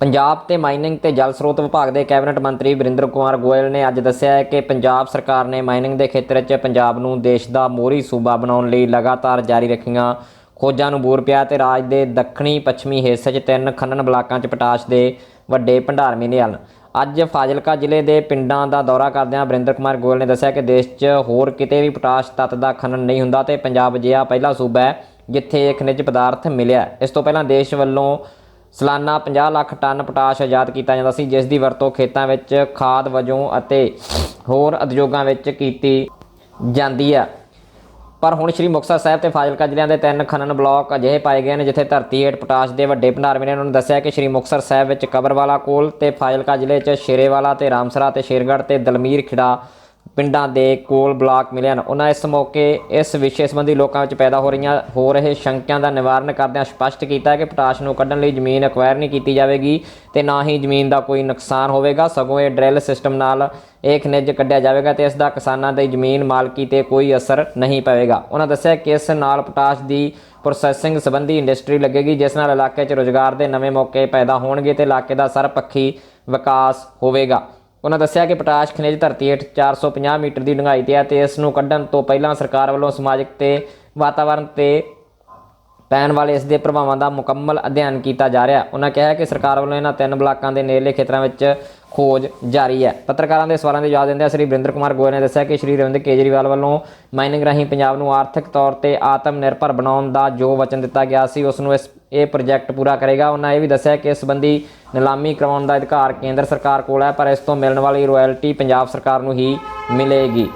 ਪੰਜਾਬ ਤੇ ਮਾਈਨਿੰਗ ਤੇ ਜਲ ਸਰੋਤ ਵਿਭਾਗ ਦੇ ਕੈਬਨਿਟ ਮੰਤਰੀ ਵਰਿੰਦਰ ਕੁਮਾਰ ਗੋਇਲ ਨੇ ਅੱਜ ਦੱਸਿਆ ਹੈ ਕਿ ਪੰਜਾਬ ਸਰਕਾਰ ਨੇ ਮਾਈਨਿੰਗ ਦੇ ਖੇਤਰ 'ਚ ਪੰਜਾਬ ਨੂੰ ਦੇਸ਼ ਦਾ ਮੋਹਰੀ ਸੂਬਾ ਬਣਾਉਣ ਲਈ ਲਗਾਤਾਰ ਜਾਰੀ ਰੱਖੀਆਂ। ਖੋਜਾਂ ਨੂੰ ਬੂਰ ਪਿਆ ਤੇ ਰਾਜ ਦੇ ਦੱਖਣੀ ਪੱਛਮੀ ਹਿੱਸੇ 'ਚ ਤਿੰਨ ਖਨਨ ਬਲਾਕਾਂ 'ਚ ਪਟਾਸ਼ ਦੇ ਵੱਡੇ ਭੰਡਾਰ ਮਿਲੇ ਹਨ। ਅੱਜ ਫਾਜ਼ਿਲਕਾ ਜ਼ਿਲ੍ਹੇ ਦੇ ਪਿੰਡਾਂ ਦਾ ਦੌਰਾ ਕਰਦਿਆਂ ਵਰਿੰਦਰ ਕੁਮਾਰ ਗੋਇਲ ਨੇ ਦੱਸਿਆ ਕਿ ਦੇਸ਼ 'ਚ ਹੋਰ ਕਿਤੇ ਵੀ ਪਟਾਸ਼ ਤੱਤ ਦਾ ਖਨਨ ਨਹੀਂ ਹੁੰਦਾ ਤੇ ਪੰਜਾਬ ਅਜਿਹਾ ਪਹਿਲਾ ਸੂਬਾ ਹੈ ਜਿੱਥੇ ਇਹ ਖਣਿਜ ਪਦਾਰਥ ਮਿਲਿਆ ਇਸ ਤੋਂ ਪਹਿਲਾਂ ਦੇਸ਼ ਵੱਲੋਂ ਸਾਲਾਨਾ 50 ਲੱਖ ਟਨ ਪੋਟਾਸ਼ ਆਜ਼ਾਦ ਕੀਤਾ ਜਾਂਦਾ ਸੀ, ਜਿਸ ਦੀ ਵਰਤੋਂ ਖੇਤਾਂ ਵਿੱਚ, ਖਾਦ ਵਜੋਂ ਅਤੇ ਹੋਰ ਉਦਯੋਗਾਂ ਵਿੱਚ ਕੀਤੀ ਜਾਂਦੀ ਹੈ। ਪਰ ਹੁਣ ਸ੍ਰੀ ਮੁਕਤਸਰ ਸਾਹਿਬ ਤੇ ਫਾਜ਼ਿਲਕਾ ਜ਼ਿਲ੍ਹਿਆਂ ਦੇ ਤਿੰਨ ਖਨਨ ਬਲਾਕ ਅਜਿਹੇ ਪਾਏ ਗਏ ਨੇ, ਜਿੱਥੇ ਧਰਤੀ ਹੇਠ ਪੋਟਾਸ਼ ਦੇ ਵੱਡੇ ਭੰਡਾਰ ਨੇ। ਉਹਨਾਂ ਨੂੰ ਦੱਸਿਆ ਕਿ ਸ੍ਰੀ ਮੁਕਤਸਰ ਸਾਹਿਬ ਵਿੱਚ ਕਬਰਵਾਲਾ ਕੋਲ ਤੇ ਫਾਜ਼ਿਲਕਾ ਜ਼ਿਲ੍ਹੇ 'ਚ ਸ਼ੇਰੇਵਾਲਾ ਤੇ ਰਾਮਸਰਾ ਤੇ ਸ਼ੇਰਗੜ੍ਹ ਤੇ ਦਲਮੀਰ ਖਿੜਾ ਪਿੰਡਾਂ ਦੇ ਕੋਲ ਬਲਾਕ ਮਿਲੇ ਹਨ। ਉਹਨਾਂ ਇਸ ਮੌਕੇ, ਇਸ ਵਿਸ਼ੇ ਸੰਬੰਧੀ ਲੋਕਾਂ ਵਿੱਚ ਪੈਦਾ ਹੋ ਰਹੀਆਂ, ਹੋ ਰਹੇ ਸ਼ੰਕਿਆਂ ਦਾ ਨਿਵਾਰਨ ਕਰਦਿਆਂ ਸਪਸ਼ਟ ਕੀਤਾ ਕਿ ਪੋਟਾਸ਼ ਨੂੰ ਕੱਢਣ ਲਈ ਜ਼ਮੀਨ ਅਕਵਾਇਰ ਨਹੀਂ ਕੀਤੀ ਜਾਵੇਗੀ ਤੇ ਨਾ ਹੀ ਜ਼ਮੀਨ ਦਾ ਕੋਈ ਨੁਕਸਾਨ ਹੋਵੇਗਾ। ਸਗੋਂ ਇਹ ਡਰਿਲ ਸਿਸਟਮ ਨਾਲ ਇਹ ਖਣਿਜ ਕੱਢਿਆ ਜਾਵੇਗਾ ਤੇ ਇਸ ਦਾ ਕਿਸਾਨਾਂ ਦੀ ਜ਼ਮੀਨ ਮਾਲਕੀ ਤੇ ਕੋਈ ਅਸਰ ਨਹੀਂ ਪਵੇਗਾ। ਉਹਨਾਂ ਦੱਸਿਆ ਕਿ ਇਸ ਨਾਲ ਪੋਟਾਸ਼ ਦੀ ਪ੍ਰੋਸੈਸਿੰਗ ਸੰਬੰਧੀ ਇੰਡਸਟਰੀ ਲੱਗੇਗੀ, ਜਿਸ ਨਾਲ ਇਲਾਕੇ 'ਚ ਰੋਜ਼ਗਾਰ ਦੇ ਨਵੇਂ ਮੌਕੇ ਪੈਦਾ ਹੋਣਗੇ ਤੇ ਇਲਾਕੇ ਦਾ ਸਰਬਪੱਖੀ ਵਿਕਾਸ ਹੋਵੇਗਾ। ਉਹਨਾਂ ਦੱਸਿਆ ਕਿ ਪਟਾਸ਼ ਖਣਿਜ ਧਰਤੀ ਹੇਠ 450 ਮੀਟਰ ਦੀ ਡੂੰਘਾਈ ਤੇ ਹੈ ਤੇ ਇਸ ਨੂੰ ਕੱਢਣ ਤੋਂ ਪਹਿਲਾਂ ਸਰਕਾਰ ਵੱਲੋਂ ਸਮਾਜਿਕ ਤੇ ਵਾਤਾਵਰਣ ਤੇ ਪੈਣ ਵਾਲੇ ਇਸ ਦੇ ਪ੍ਰਭਾਵਾਂ ਦਾ ਮੁਕੰਮਲ ਅਧਿਐਨ ਕੀਤਾ ਜਾ ਰਿਹਾ। ਉਹਨਾਂ ਕਿਹਾ ਕਿ ਸਰਕਾਰ ਵੱਲੋਂ ਇਹਨਾਂ ਤਿੰਨ ਬਲਾਕਾਂ ਦੇ ਨੇੜਲੇ ਖੇਤਰਾਂ ਵਿੱਚ ਖੋਜ ਜਾਰੀ ਹੈ। ਪੱਤਰਕਾਰਾਂ ਦੇ ਸਵਾਲਾਂ ਦੇ ਜਵਾਬ ਦਿੰਦਿਆਂ ਸ੍ਰੀ ਵਰਿੰਦਰ ਕੁਮਾਰ ਗੋਇਲ ਨੇ ਦੱਸਿਆ ਕਿ ਸ੍ਰੀ ਰਵਿੰਦਰ ਕੇਜਰੀਵਾਲ ਵੱਲੋਂ ਮਾਈਨਿੰਗ ਰਾਹੀਂ ਪੰਜਾਬ ਨੂੰ ਆਰਥਿਕ ਤੌਰ ਤੇ ਆਤਮ ਨਿਰਭਰ ਬਣਾਉਣ ਦਾ ਜੋ ਵਚਨ ਦਿੱਤਾ ਗਿਆ ਸੀ, ਉਸ ਨੂੰ ਇਸ ਇਹ ਪ੍ਰੋਜੈਕਟ ਪੂਰਾ ਕਰੇਗਾ। ਉਹਨਾਂ ਇਹ ਵੀ ਦੱਸਿਆ ਕਿ ਇਸ ਸੰਬੰਧੀ ਨਿਲਾਮੀ ਕਰਵਾਉਣ ਦਾ ਅਧਿਕਾਰ ਕੇਂਦਰ ਸਰਕਾਰ ਕੋਲ ਹੈ, ਪਰ ਇਸ ਤੋਂ ਮਿਲਣ ਵਾਲੀ ਰਾਇਲਟੀ ਪੰਜਾਬ ਸਰਕਾਰ ਨੂੰ ਹੀ ਮਿਲੇਗੀ।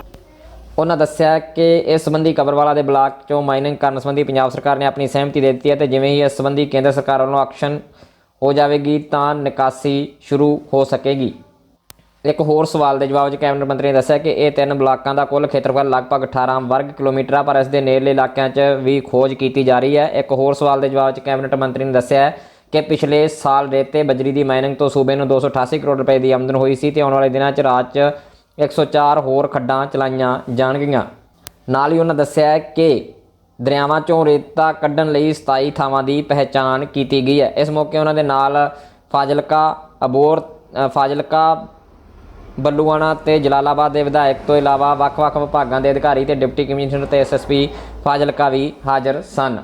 ਉਹਨਾਂ ਦੱਸਿਆ ਕਿ ਇਸ ਸੰਬੰਧੀ ਕਬਰਵਾਲਾ ਦੇ ਬਲਾਕ ਚੋਂ ਮਾਈਨਿੰਗ ਕਰਨ ਸੰਬੰਧੀ ਪੰਜਾਬ ਸਰਕਾਰ ਨੇ ਆਪਣੀ ਸਹਿਮਤੀ ਦੇ ਦਿੱਤੀ ਹੈ ਤੇ ਜਿਵੇਂ ਹੀ ਇਸ ਸੰਬੰਧੀ ਕੇਂਦਰ ਸਰਕਾਰ ਵੱਲੋਂ ਐਕਸ਼ਨ ਹੋ ਜਾਵੇਗੀ ਤਾਂ ਨਿਕਾਸੀ ਸ਼ੁਰੂ ਹੋ ਸਕੇਗੀ। ਇੱਕ ਹੋਰ ਸਵਾਲ ਦੇ ਜਵਾਬ 'ਚ ਕੈਬਨਿਟ ਮੰਤਰੀ ਨੇ ਦੱਸਿਆ ਕਿ ਇਹ ਤਿੰਨ ਬਲਾਕਾਂ ਦਾ ਕੁੱਲ ਖੇਤਰਫਲ ਲਗਭਗ 18 ਵਰਗ ਕਿਲੋਮੀਟਰ ਆ, ਪਰ ਇਸ ਦੇ ਨੇੜਲੇ ਇਲਾਕਿਆਂ 'ਚ ਵੀ ਖੋਜ ਕੀਤੀ ਜਾ ਰਹੀ ਹੈ। ਇੱਕ ਹੋਰ ਸਵਾਲ ਦੇ ਜਵਾਬ 'ਚ ਕੈਬਨਿਟ ਮੰਤਰੀ ਨੇ ਦੱਸਿਆ ਕਿ ਪਿਛਲੇ ਸਾਲ ਰੇਤੇ ਬਜਰੀ ਦੀ ਮਾਈਨਿੰਗ ਤੋਂ ਸੂਬੇ ਨੂੰ 288 ਕਰੋੜ ਰੁਪਏ ਦੀ ਆਮਦਨ ਹੋਈ ਸੀ ਤੇ ਆਉਣ ਵਾਲੇ ਦਿਨਾਂ 'ਚ ਰਾਜ 'ਚ 104 ਹੋਰ ਖੱਡਾਂ ਚਲਾਈਆਂ ਜਾਣਗੀਆਂ। ਨਾਲ ਹੀ ਉਹਨਾਂ ਦੱਸਿਆ ਕਿ ਦਰਿਆਵਾਂ 'ਚੋਂ ਰੇਤਾ ਕੱਢਣ ਲਈ 27 ਥਾਵਾਂ ਦੀ ਪਹਿਚਾਣ ਕੀਤੀ ਗਈ ਹੈ। ਇਸ ਮੌਕੇ ਉਹਨਾਂ ਦੇ ਨਾਲ ਫਾਜ਼ਿਲਕਾ ਅਬੋਰ ਫਾਜ਼ਿਲਕਾ ਬੱਲੂਆਣਾ ਤੇ ਜਲਾਲਾਬਾਦ ਦੇ ਵਿਧਾਇਕ ਤੋਂ ਇਲਾਵਾ ਵੱਖ-ਵੱਖ ਵਿਭਾਗਾਂ ਦੇ ਅਧਿਕਾਰੀ ਤੇ ਡਿਪਟੀ ਕਮਿਸ਼ਨਰ ਤੇ ਐਸਐਸਪੀ ਫਾਜ਼ਿਲਕਾ ਵੀ ਹਾਜ਼ਰ ਸਨ।